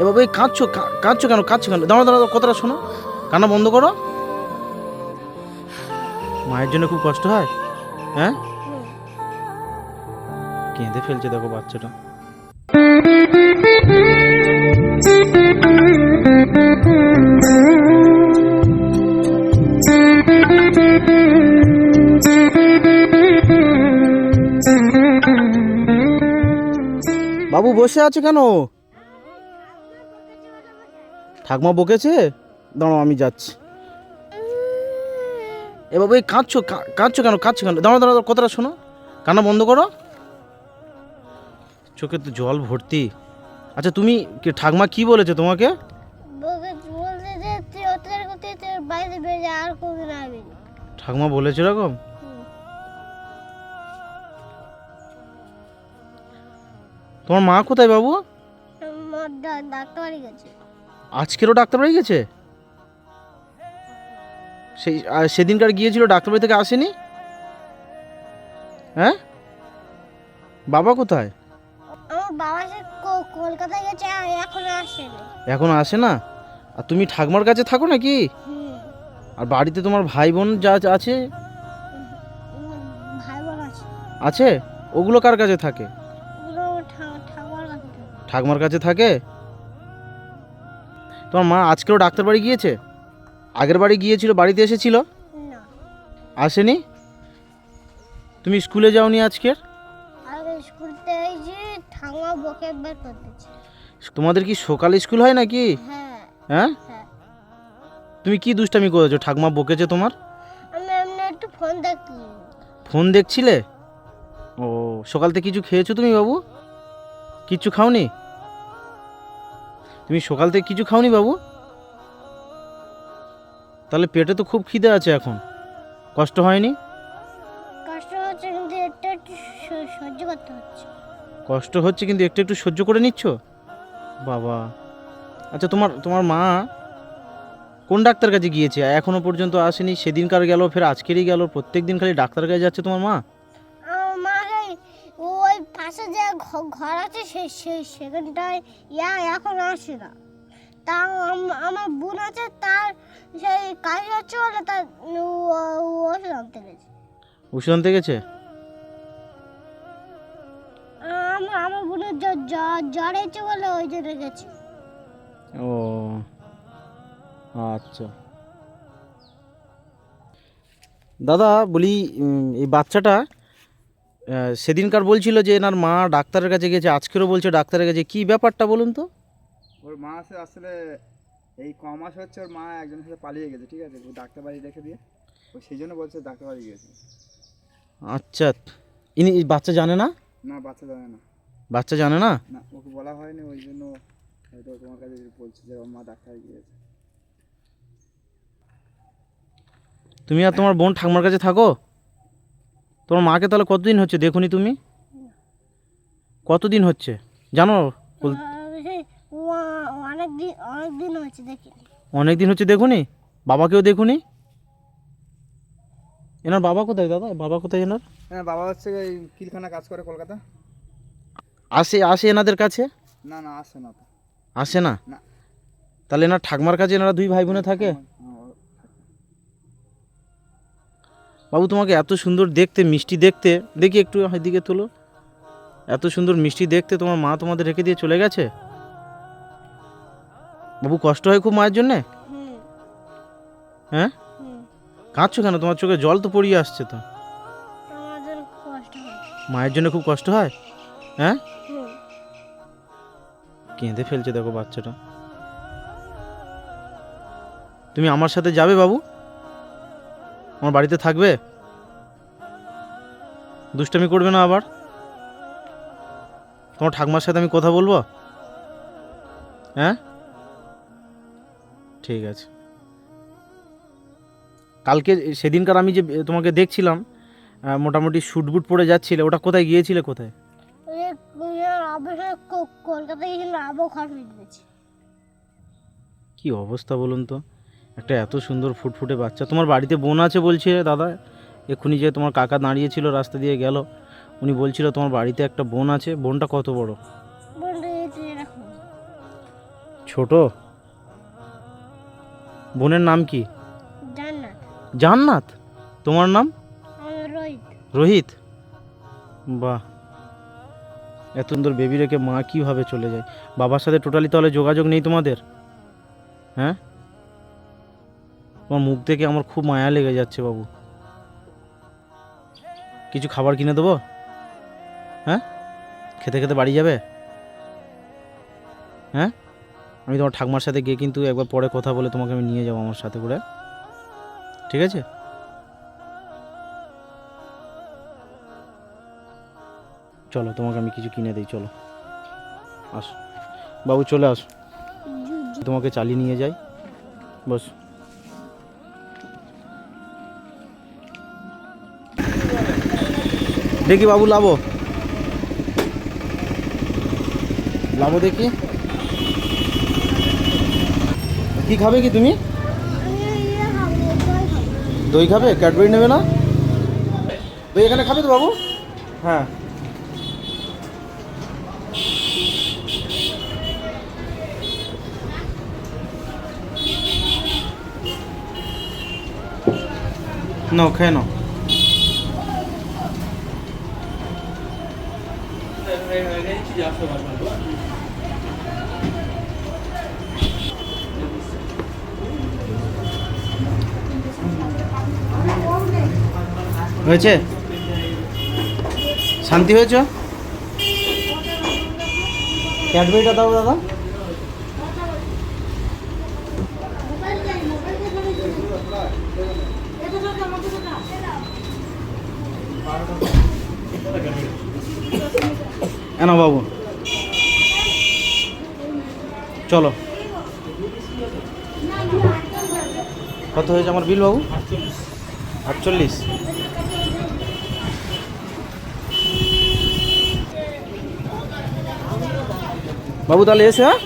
এভাবে কাঁদছো কাঁদছো কেন? কাঁদছো কেন? দাঁড়া দাঁড়া কথাটা শোনো। কান্না বন্ধ করো। মায়ের জন্য খুব কষ্ট হয়? হ্যাঁ? কেঁদে ফেলছে দেখো বাচ্চাটা। বাবু, বসে আছে কেন? ঠাকমা বকেছে? দাঁড়াও আমি যাচ্ছি। এ বাবু এই কাঁদছো কাঁদছো কেন? কাঁদছো কেন? দাঁড়া দাঁড়া কথাটা শোনো। কান্না বন্ধ করো। চোখে তো জল ভর্তি। আচ্ছা তুমি কি ঠাকমা কি বলেছে তোমাকে। ঠাকমা বলেছে এরকম? তোমার মা কোথায় বাবু? ডাক্তার গেছে। আজকেরও ডাক্তার বাড়ি গেছে? সেই সেদিনকার গিয়েছিল ডাক্তার বাড়ি থেকে আসেনি? হ্যাঁ? বাবা কোথায়? বাবা কলকাতায় গেছে এখনও আসেনি। এখন আসে না? আর তুমি ঠাকমার কাছে থাকো নাকি। আর বাড়িতে তোমার ভাই বোন যা আছে আছে? ওগুলো কার কাছে থাকে। ঠাকুমার কাছে থাকে। তোমার মা আজকেও ডাক্তার বাড়ি গিয়েছে? আগের বাড়ি গিয়েছিল বাড়িতে এসেছিল? আসেনি? তুমি স্কুলে যাওনি আজকের? তোমাদের কি সকালে স্কুল হয় নাকি? হ্যাঁ। হ্যাঁ? হ্যাঁ। তুমি কি দুষ্টামি করেছ? ঠাকুমা বকেছে তোমার? ফোন দেখছিলে? ও সকাল থেকে কিছু খেয়েছো তুমি বাবু? কিচ্ছু খাওনি? তুমি সকাল থেকে কিছু খাওনি বাবু? তাহলে পেটে তো খুব খিদে আছে এখন। কষ্ট হয়নি? কষ্ট হচ্ছে কিন্তু একটু একটু সহ্য করতে হচ্ছে। কষ্ট হচ্ছে কিন্তু একটু একটু সহ্য করে নিচ্ছ? বাবা। আচ্ছা তোমার তোমার মা কোন ডাক্তার কাছে গিয়েছে? এখনও পর্যন্ত আসেনি সেদিনকার গেল ফের আজকেরই গেল প্রত্যেক দিন খালি ডাক্তার কাছে যাচ্ছে তোমার মা? পাশে যে ঘর আছে সে সে- সেখানটায় ইয়া এখন আসে না। তা আম- আমার বোন আছে তার সেই কাজ হচ্ছে বলে তার ওষুধ আনতে গেছে। ওষুধ আনতে গেছে? আমার আমার বোনের জ্বর জ্বর হয়েছে বলে ওই জন্য গেছে। ও আচ্ছা। দাদা বলি এই বাচ্চাটা সেদিনকার বলছিল যে এনার মা ডাক্তারের কাছে গেছে আজকেরও বলছে ডাক্তারের কাছে। কি ব্যাপারটা বলুন তো? ওর মা আছে আসলে এই ক মাস হচ্ছে ওর মা একজনের সাথে পালিয়ে গেছে ঠিক আছে? ও ডাক্তার বাড়ি রেখে দিয়ে ও সেই জন্য বলছে ডাক্তার বাড়ি গিয়েছে। আচ্ছা ইনি বাচ্চা জানে না? না বাচ্চা জানে না। বাচ্চা জানে না? না ওকে বলা হয়নি ওই জন্য হয়তো তোমার কাছে বলছে যে ওর মা ডাক্তার গিয়েছে। তুমি আর তোমার বোন ঠাকুমার কাছে থাকো? তোমার মাকে তাহলে কতদিন হচ্ছে? দেখুনি তুমি? কতদিন হচ্ছে? জানো? অনেক দিন হচ্ছে দেখুনি। বাবাকেও দেখুনি? এনার বাবা কোথায় দাদা? বাবা কোথায় এনার? হ্যাঁ বাবা হচ্ছে এই কিলখানা কাজ করে কলকাতা। আসে আসে এনাদের কাছে? না না আসে না আসে না? না। তাহলে এনার ঠাকমার কাছে এনারা দুই ভাই বোনে থাকে? বাবু তোমাকে এত সুন্দর দেখতে মিষ্টি দেখতে দেখি একটু দিকে তোলো। এত সুন্দর মিষ্টি দেখতে তোমার মা তোমাদের রেখে দিয়ে চলে গেছে? বাবু কষ্ট হয় খুব মায়ের জন্যে? হ্যাঁ? কাঁদছো কেন? তোমার চোখে জল তো পড়িয়ে আসছে তো। মায়ের জন্য খুব কষ্ট হয়? হ্যাঁ? কেঁদে ফেলছে দেখো বাচ্চাটা। তুমি আমার সাথে যাবে বাবু? আমার বাড়িতে থাকবে? দুষ্টামি করবে না আবার? তোমার ঠাকমার সাথে আমি কথা বলব? হ্যাঁ? ঠিক আছে। কালকে সেদিনকার আমি যে তোমাকে দেখছিলাম মোটামুটি বুট পরে যাচ্ছিলে ওটা কোথায় গিয়েছিলে কোথায়? কলকাতায় কি অবস্থা বলুন তো? একটা এত সুন্দর ফুটফুটে বাচ্চা। তোমার বাড়িতে বোন আছে বলছে দাদা? এক্ষুনি যে তোমার কাকা দাঁড়িয়েছিল রাস্তা দিয়ে গেল উনি বলছিল তোমার বাড়িতে একটা বোন আছে। বোনটা কত বড়? ছোট? বোনের নাম কি? জান্নাত। তোমার নাম? রোহিত। বাহ। এত সুন্দর বেবি রেখে মা কীভাবে চলে যায়? বাবার সাথে টোটালি তাহলে যোগাযোগ নেই তোমাদের? হ্যাঁ? তোমার মুখ থেকে আমার খুব মায়া লেগে যাচ্ছে বাবু। কিছু খাবার কিনে দেবো? হ্যাঁ? খেতে খেতে বাড়ি যাবে? হ্যাঁ? আমি তোমার ঠাকমার সাথে গিয়ে কিন্তু একবার পরে কথা বলে তোমাকে আমি নিয়ে যাব আমার সাথে করে। ঠিক আছে? চলো, তোমাকে আমি কিছু কিনে দিই, চলো। আসো। বাবু, চলে আসো। তোমাকে চালিয়ে নিয়ে যাই। বস। দেখি বাবু লাভো লাভো দেখি। কি খাবে কি তুমি? দই খাবে? ক্যাডবেরি নেবে না? দই এখানে খাবে তো বাবু? হ্যাঁ। নাও, খেয়ে নাও। হয়েছে? শান্তি হয়েছ? ক্যাডবেরিটা দাও দাদা। এনা বাবু। চলো। কত হয়েছে আমার বিল বাবু? আটচল্লিশ। বাবু তাহলে এসে হ্যাঁ?